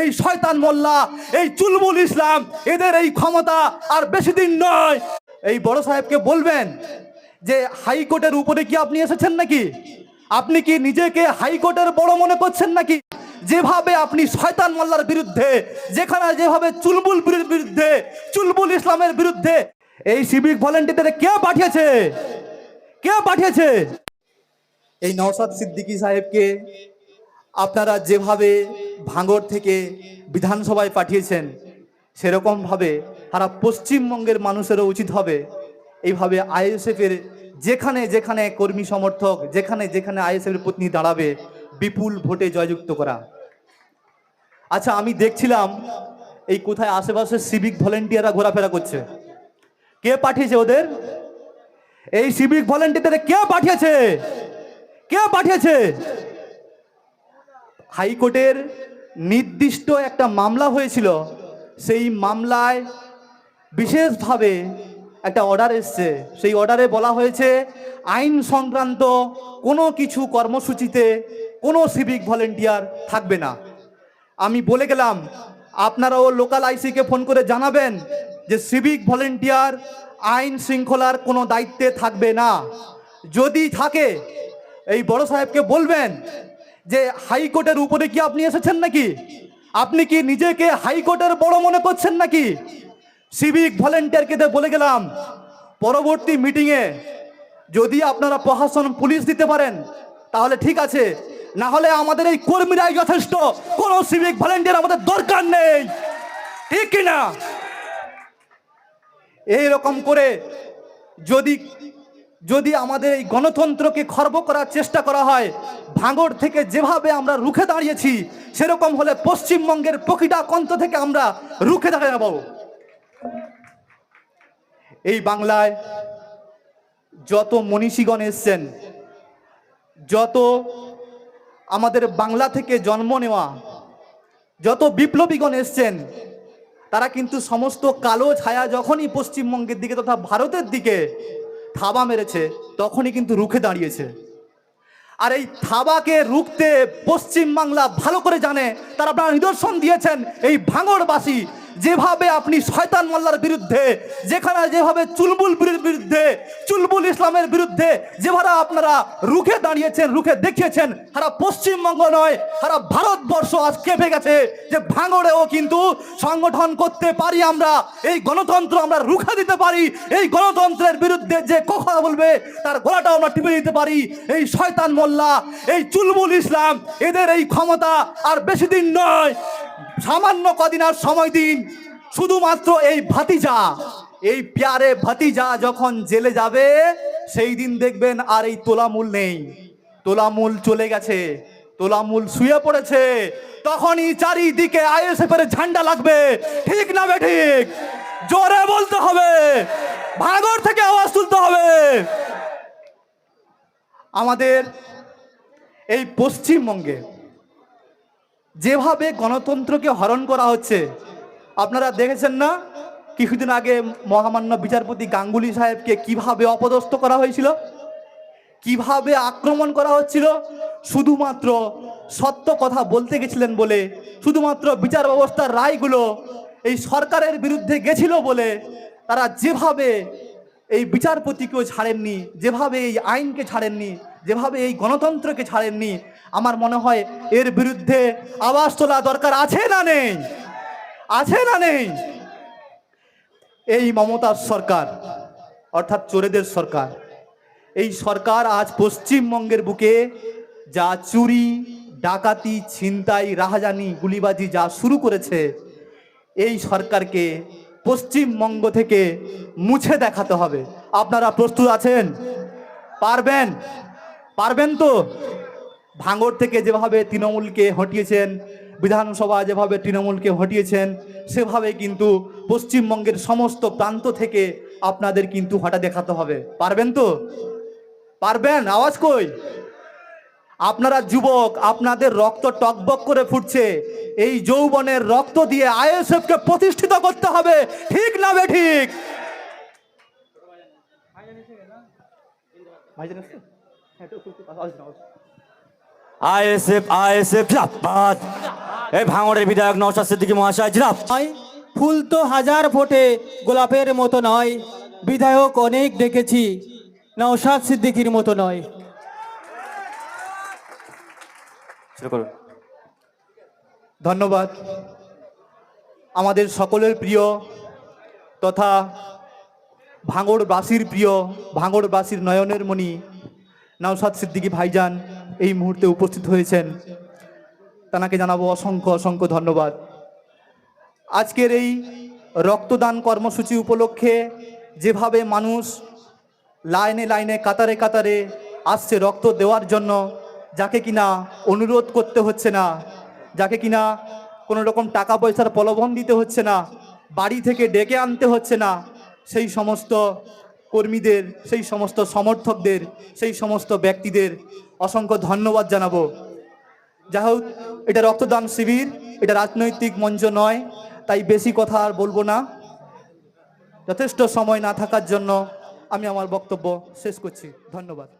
এই শয়তান মোল্লা, এই চুলবুল ইসলাম, এদের এই ক্ষমতা আর বেশি দিন নয়। এই বড় সাহেবকে বলবেন যে হাইকোর্টের উপরে কি আপনি এসেছেন নাকি? আপনি কি নিজেকে হাইকোর্টের বড় মনে করছেন নাকি? যেভাবে আপনি শয়তান মোল্লার বিরুদ্ধে, যেখানে যেভাবে চুলবুল বিরুদ্ধে চুলবুল ইসলামের বিরুদ্ধে, এই সিভিক ভলেন্টিয়ারদের কে পাঠিয়েছে? কে পাঠিয়েছে? এই নওশাদ সিদ্দিকী সাহেবকে আপনারা যেভাবে ভাঙড় থেকে বিধানসভায় পাঠিয়েছেন, সেরকমভাবে সারা পশ্চিমবঙ্গের মানুষেরও উচিত হবে এইভাবে আইএসএফের যেখানে যেখানে কর্মী সমর্থক, যেখানে যেখানে আইএসএফের পত্নী দাঁড়াবে, বিপুল ভোটে জয়যুক্ত করা। আচ্ছা আমি দেখছিলাম এই কোথায় আশেপাশে সিভিক ভলেন্টিয়াররা ঘোরাফেরা করছে। কে পাঠিয়েছে ওদের? এই সিভিক ভলেন্টিয়ারদের কে পাঠিয়েছে? কে পাঠিয়েছে? হাইকোর্টের নির্দিষ্ট একটা মামলা হয়েছিল। সেই মামলায় বিশেষভাবে একটা অর্ডার এসছে। সেই অর্ডারে বলা হয়েছে, আইন সংক্রান্ত কোনো কিছু কর্মসূচিতে কোনো সিভিক ভলেন্টিয়ার থাকবে না। আমি বলে গেলাম, আপনারাও লোকাল আইসিকে ফোন করে জানাবেন যে সিভিক ভলেন্টিয়ার আইন শৃঙ্খলার কোনো দায়িত্বে থাকবে না। যদি থাকে, এই বড় সাহেবকে বলবেন যে হাইকোর্টের উপরে কি আপনি এসেছেন নাকি? আপনি কি নিজেকে হাইকোর্টের বড় মনে করছেন নাকি? সিভিক ভলেন্টিয়ারকে বলে গেলাম, পরবর্তী মিটিংয়ে যদি আপনারা প্রশাসন পুলিশ দিতে পারেন, তাহলে ঠিক আছে। না হলে আমাদের এই কর্মীরাই যথেষ্ট। কোনো সিভিক ভলেন্টিয়ার আমাদের দরকার নেই। ঠিক কিনা? এই রকম করে যদি যদি আমাদের এই গণতন্ত্রকে খর্ব করার চেষ্টা করা হয়, ভাঙড় থেকে যেভাবে আমরা রুখে দাঁড়িয়েছি, সেরকম হলে পশ্চিমবঙ্গের প্রকৃতা কন্ত থেকে আমরা রুখে দাঁড়িয়ে যাব এই বাংলায় যত মনীষীগণ এসছেন, যত আমাদের বাংলা থেকে জন্ম নেওয়া, যত বিপ্লবীগণ এসছেন, তারা কিন্তু সমস্ত কালো ছায়া যখনই পশ্চিমবঙ্গের দিকে তথা ভারতের দিকে থাবা মেরেছে, তখনই কিন্তু রুখে দাঁড়িয়েছে। আর এই থাবাকে রুখতে পশ্চিমবাংলা ভালো করে জানে, তারা আপনারা নিদর্শন দিয়েছেন এই ভাঙড়বাসী। যেভাবে আপনি শয়তান মোল্লার বিরুদ্ধে, যেখানে যেভাবে চুলবুল বিরুদ্ধে, চুলবুল ইসলামের বিরুদ্ধে, যেভাবে আপনারা রুখে দাঁড়িয়েছেন, রুখে দেখিয়েছেন, সারা পশ্চিমবঙ্গ নয়, সারা ভারতবর্ষ আজ কেঁপে গেছে যে ভাঙড়েও কিন্তু সংগঠন করতে পারি আমরা, এই গণতন্ত্র আমরা রুখে দিতে পারি, এই গণতন্ত্রের বিরুদ্ধে যে কথা বলবে, তার গলাটাও আমরা টিপে দিতে পারি। এই শয়তান মোল্লা, এই চুলবুল ইসলাম, এদের এই ক্ষমতা আর বেশি দিন নয়। সামান্য কদিন আর সময় দিন। শুধুমাত্র এই ভাতিজা, এই প্যারে ভাতিজা যখন জেলে যাবে, সেই দিন দেখবেন আর এই তোলামূল নেই। তোলামূল চলে গেছে, তোলামূল শুয়ে পড়েছে। তখনই চারিদিকে আইএসএফ এর ঝান্ডা লাগবে। ঠিক না বে ঠিক? জোরে বলতে হবে। ভাগর থেকে আওয়াজ তুলতে হবে। আমাদের এই পশ্চিমবঙ্গে যেভাবে গণতন্ত্রকে হরণ করা হচ্ছে, আপনারা দেখেছেন না কিছুদিন আগে মহামান্য বিচারপতি গাঙ্গুলি সাহেবকে কীভাবে অপদস্থ করা হয়েছিল? কীভাবে আক্রমণ করা হচ্ছিল? শুধুমাত্র সত্য কথা বলতে গেছিলেন বলে, শুধুমাত্র বিচার ব্যবস্থার রায়গুলো এই সরকারের বিরুদ্ধে গেছিল বলে তারা যেভাবে এই বিচারপতিকেও ছাড়েননি, যেভাবে এই আইনকে ছাড়েননি যেভাবে এই গণতন্ত্রকে ছাড়েননি, আমার মনে হয় এর বিরুদ্ধে আওয়াজ তোলা দরকার আছে না নেই? আছে না নেই? এই মমতার সরকার, অর্থাৎ চোরেদের সরকার, এই সরকার আজ পশ্চিমবঙ্গের বুকে যা চুরি, ডাকাতি, ছিনতাই, রাহাজানি, গুলিবাজি যা শুরু করেছে, এই সরকারকে পশ্চিমবঙ্গ থেকে মুছে দেখাতে হবে। আপনারা প্রস্তুত আছেন? পারবেন? পারবেন তো? ভাঙড় থেকে যেভাবে তৃণমূলকে হটিয়েছেন, বিধানসভা যেভাবে তৃণমূলকে হটিয়েছেন, সেভাবে কিন্তু পশ্চিমবঙ্গের সমস্ত প্রান্ত থেকে আপনাদের কিন্তু হটা দেখাতে হবে। পারবেন তো? পারবেন? আওয়াজ কই? আপনারা যুবক, আপনাদের রক্ত টকবক করে ফুটছে। এই যৌবনের রক্ত দিয়ে আইএসএফ কে প্রতিষ্ঠিত করতে হবে। ঠিক না বে ঠিক? আইএসএফ আইএসএফ জিন্দাবাদ। এই ভাঙড়ের বিধায়ক নওশাদ সিদ্দিকী মহাশয় জিন্দাবাদ। ফুল তো হাজার ফোটে গোলাপের মতো নয় বিধায়ক অনেক দেখেছি নওশাদ সিদ্দিকির মতো নয়। ধন্যবাদ। আমাদের সকলের প্রিয় তথা ভাঙড়বাসীর প্রিয় ভাঙড়বাসীর নয়নের মণি নওশাদ সিদ্দিকী ভাইজান এই মুহূর্তে উপস্থিত হয়েছেন। তাকে জানাব অসংখ্য অসংখ্য ধন্যবাদ। আজকের এই রক্তদান কর্মসূচি উপলক্ষে যেভাবে মানুষ লাইনে লাইনে, কাতারে কাতারে আসছে রক্ত দেওয়ার জন্য, যাকে কিনা অনুরোধ করতে হচ্ছে না, যাকে কিনা কোনো রকম টাকা পয়সার প্রলোভন দিতে হচ্ছে না, বাড়ি থেকে ডেকে আনতে হচ্ছে না, সেই সমস্ত কর্মীদের, সেই সমস্ত সমর্থকদের, সেই সমস্ত ব্যক্তিদের অসংখ্য ধন্যবাদ জানাব। যা হোক, এটা রক্তদান শিবির, এটা রাজনৈতিক মঞ্চ নয়, তাই বেশি কথা আর বলব না। যথেষ্ট সময় না থাকার জন্য আমি আমার বক্তব্য শেষ করছি। ধন্যবাদ।